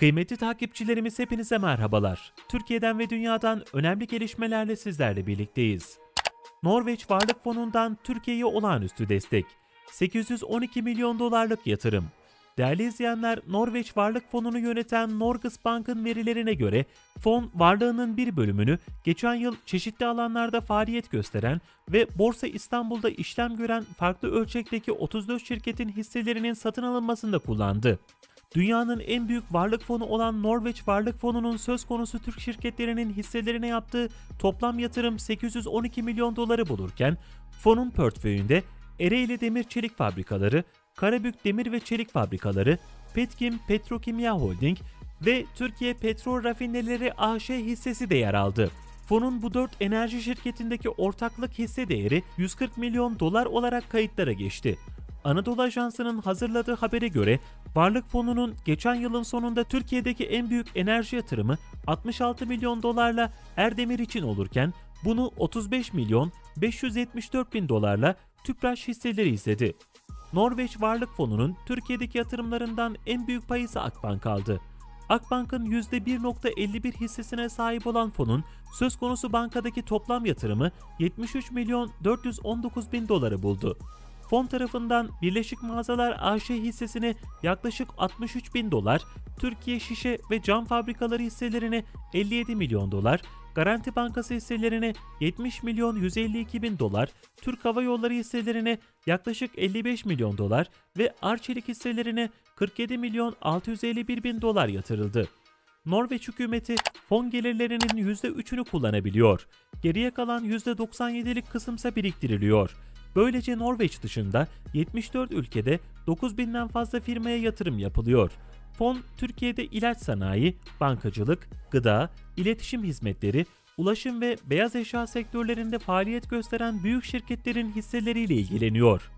Kıymetli takipçilerimiz hepinize merhabalar. Türkiye'den ve dünyadan önemli gelişmelerle sizlerle birlikteyiz. Norveç Varlık Fonu'ndan Türkiye'ye olağanüstü destek. 812 milyon dolarlık yatırım. Değerli izleyenler, Norveç Varlık Fonu'nu yöneten Norges Bank'ın verilerine göre fon varlığının bir bölümünü geçen yıl çeşitli alanlarda faaliyet gösteren ve Borsa İstanbul'da işlem gören farklı ölçekteki 34 şirketin hisselerinin satın alınmasında kullandı. Dünyanın en büyük varlık fonu olan Norveç Varlık Fonu'nun söz konusu Türk şirketlerinin hisselerine yaptığı toplam yatırım 812 milyon doları bulurken fonun portföyünde Ereğli Demir Çelik Fabrikaları, Karabük Demir ve Çelik Fabrikaları, Petkim Petrokimya Holding ve Türkiye Petrol Rafineleri AŞ hissesi de yer aldı. Fonun bu dört enerji şirketindeki ortaklık hisse değeri 140 milyon dolar olarak kayıtlara geçti. Anadolu Ajansı'nın hazırladığı habere göre Varlık Fonu'nun geçen yılın sonunda Türkiye'deki en büyük enerji yatırımı 66 milyon dolarla Erdemir için olurken bunu 35 milyon 574 bin dolarla Tüpraş hisseleri izledi. Norveç Varlık Fonu'nun Türkiye'deki yatırımlarından en büyük payı ise Akbank aldı. Akbank'ın %1.51 hissesine sahip olan fonun söz konusu bankadaki toplam yatırımı 73 milyon 419 bin doları buldu. Fon tarafından Birleşik Mağazalar AŞ hissesine yaklaşık 63 bin dolar, Türkiye Şişe ve Cam Fabrikaları hisselerine 57 milyon dolar, Garanti Bankası hisselerine 70 milyon 152 bin dolar, Türk Hava Yolları hisselerine yaklaşık 55 milyon dolar ve Arçelik hisselerine 47 milyon 651 bin dolar yatırıldı. Norveç hükümeti fon gelirlerinin %3'ünü kullanabiliyor. Geriye kalan %97'lik kısımsa biriktiriliyor. Böylece Norveç dışında 74 ülkede 9000'den fazla firmaya yatırım yapılıyor. Fon Türkiye'de ilaç sanayi, bankacılık, gıda, iletişim hizmetleri, ulaşım ve beyaz eşya sektörlerinde faaliyet gösteren büyük şirketlerin hisseleriyle ilgileniyor.